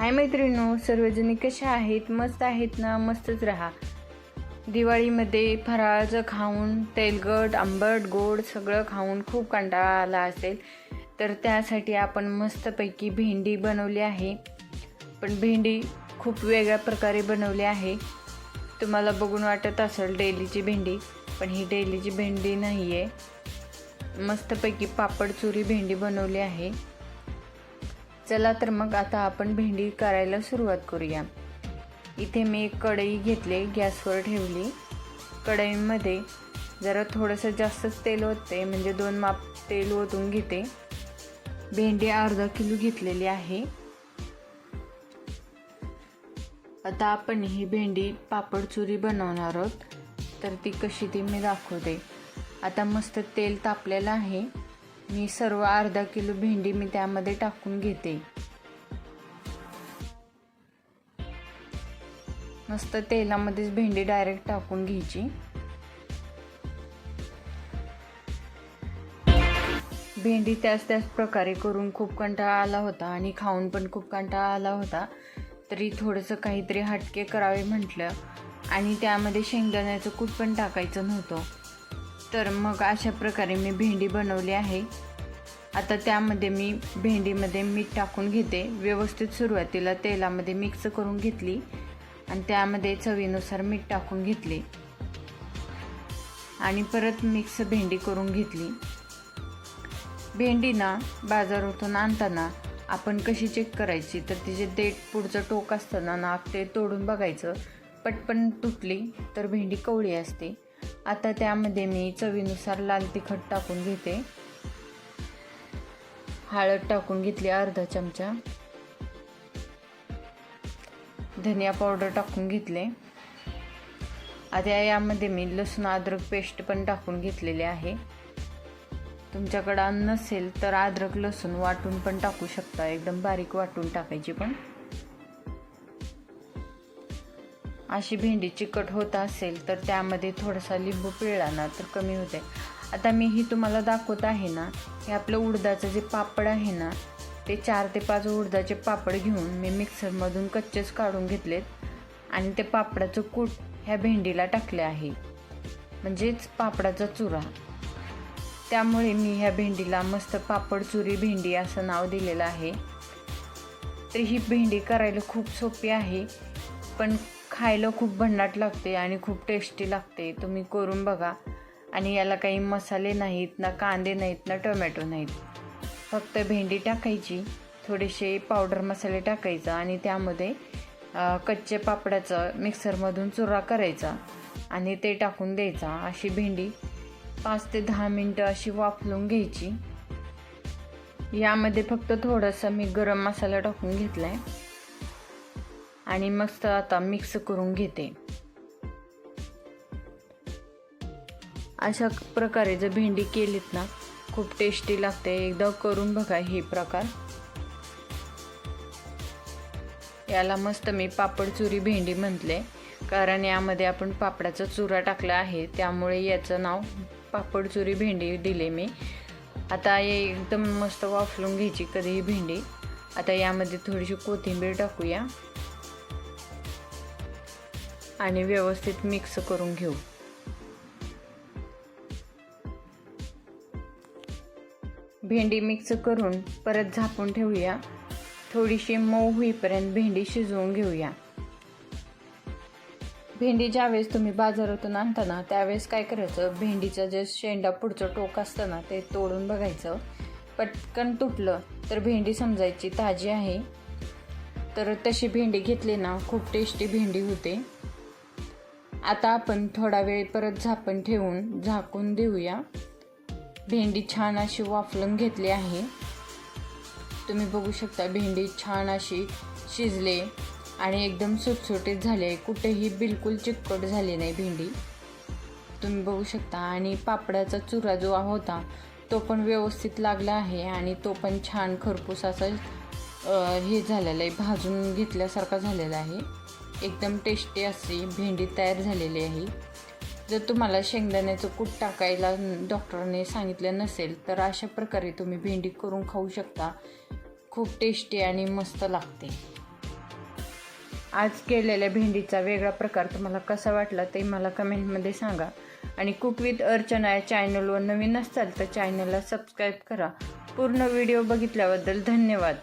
हाय मैत्रिणो सर्वजणी कशा आहेत? मस्त आहेत ना? मस्तच राहा. दिवाळीमध्ये फराळाचं खाऊन तेलकट आंबट गोड सगळं खाऊन खूप कंटाळा आला असेल. तर त्यासाठी आपण मस्तपैकी भेंडी बनवली आहे. पण भेंडी खूप वेगळ्या प्रकारे बनवली आहे. तुम्हाला बघून वाटत असेल डेलीची भेंडी पण ही डेलीची भेंडी नाही आहे मस्तपैकी पापड चुरी भेंडी बनवली आहे. चला तर मग आता आपण भेंडी करायला सुरुवात करूया. इथे मी एक कढई घेतली गॅसवर ठेवली. कढईमध्ये जरा थोडंसं जास्तच तेल होते म्हणजे दोन माप तेल ओतून घेते. भेंडी अर्धा किलो घेतलेली आहे. आता आपण ही भेंडी पापड चुरी बनवणार आहोत. तर ती कशी ती मी दाखवते. आता मस्त तेल तापलेलं आहे. मी सर्व अर्धा किलो भेंडी मी त्यामध्ये टाकून घेते. मस्त तेलामध्येच भेंडी डायरेक्ट टाकून घ्यायची. भेंडी त्याच त्याच प्रकारे करून खूप कंटाळा आला होता आणि खाऊन पण खूप कंटाळा आला होता. तरी थोडंसं काहीतरी हटके करावे म्हटलं आणि त्यामध्ये शेंगदाण्याचं कूट पण टाकायचं नव्हतं. तर मग अशा प्रकारे मी भेंडी बनवली आहे. आता त्यामध्ये मी भेंडीमध्ये मीठ टाकून घेते. व्यवस्थित सुरुवातीला तेलामध्ये मिक्स करून घेतली आणि त्यामध्ये चवीनुसार मीठ टाकून घेतले. आणि परत मिक्स भेंडी करून घेतली. भेंडी ना बाजारातून आणताना आपण कशी चेक करायची? तर तिचे देठ पुढचं टोक असताना नाक ते तोडून बघायचं. पटपण तुटली तर भेंडी कवळी असते. आता त्यामध्ये मी चवीनुसार लाल तिखट टाकून घेते. हळद टाकून घेतली अर्धा चमचा. धनिया पावडर टाकून घेतले. आता यामध्ये मी लसूण अद्रक पेस्ट पण टाकून घेतलेली आहे. तुमच्याकडं नसेल तर अद्रक लसूण वाटून पण टाकू शकता. एकदम बारीक वाटून टाकायची पण. अशी भेंडी चिकट होत असेल तर त्यामध्ये थोडासा लिंबू पिळला ना तर कमी होते. आता मी ही तुम्हाला दाखवत आहे ना हे आपलं उडदाचं जे पापड आहे ना ते चार ते पाच उडदाचे पापड घेऊन मी मिक्सरमधून कच्चेच काढून घेतलेत आणि ते पापडाचं कूट ह्या भेंडीला टाकले आहे. म्हणजेच पापडाचा चुरा. त्यामुळे मी ह्या भेंडीला मस्त पापड चुरी भेंडी असं नाव दिलेलं आहे. तर ही भेंडी करायला खूप सोपी आहे पण खायला खूप भन्नाट लागते आणि खूप टेस्टी लागते. तुम्ही करून बघा. आणि याला काही मसाले नाहीत ना कांदे नाहीत ना टोमॅटो नाहीत. फक्त भेंडी टाकायची थोडेसे पावडर मसाले टाकायचा आणि त्यामध्ये कच्चे पापडाचं मिक्सरमधून चुरा करायचा आणि ते टाकून द्यायचा. अशी भेंडी पाच ते दहा मिनटं अशी वाफलून घ्यायची. यामध्ये फक्त थोडासा मी गरम मसाला टाकून घेतला आहे आणि मस्त आता मिक्स करून घेते. अशा प्रकारे जर भेंडी केलीत ना खूप टेस्टी लागते. एकदा करून बघा हे प्रकार. याला मस्त मी पापड चुरी भेंडी म्हटले. कारण यामध्ये आपण पापडाचा चुरा टाकला आहे. त्यामुळे याचं नाव पापड चुरी भेंडी दिले मी. आता हे एकदम मस्त वाफलून घ्यायची कधीही भेंडी. आता यामध्ये थोडीशी कोथिंबीर टाकूया. आणि व्यवस्थित मिक्स करून घेऊ. भेंडी मिक्स करून परत झाकून ठेवूया. थोडीशी मऊ होईपर्यंत भेंडी शिजवून घेऊया. भेंडी ज्यावेळेस तुम्ही बाजारातून आणता ना त्यावेळेस काय करायचं? भेंडीचं जे शेंडा पुढचं टोक असतं ना ते तोडून बघायचं. पटकन तुटलं तर भेंडी समजायची ताजी आहे. तर तशी भेंडी घेतली ना खूप टेस्टी भेंडी होते. आता आपण थोडा वेळ परत झाकण ठेवून झाकून देऊया. भेंडी छान अशी वाफलून घेतली आहे. तुम्ही बघू शकता भेंडी छान अशी शिजले आणि एकदम सुटसुटीत झाले कुठेही बिलकुल चिकट झाली नाही भेंडी. तुम्ही बघू शकता आणि पापडाचा चुरा जो होता तो पण व्यवस्थित लागला आहे आणि तो पण छान खरपूस असा हे झालेलं आहे भाजून घेतल्यासारखा झालेला आहे. एकदम टेस्टी अशी भेंडी तयार झालेली आहे. जर तुम्हाला शेंगदाण्याचं कूट टाकायला डॉक्टरने सांगितलं नसेल तर अशा प्रकारे तुम्ही भेंडी करून खाऊ शकता. खूप टेस्टी आणि मस्त लागते. आज केलेल्या भेंडीचा वेगळा प्रकार तुम्हाला कसा वाटला ते मला कमेंटमध्ये सांगा. आणि कुक विथ अर्चना या चॅनलवर नवीन असाल तर चॅनलला सबस्क्राईब करा. पूर्ण व्हिडिओ बघितल्याबद्दल धन्यवाद.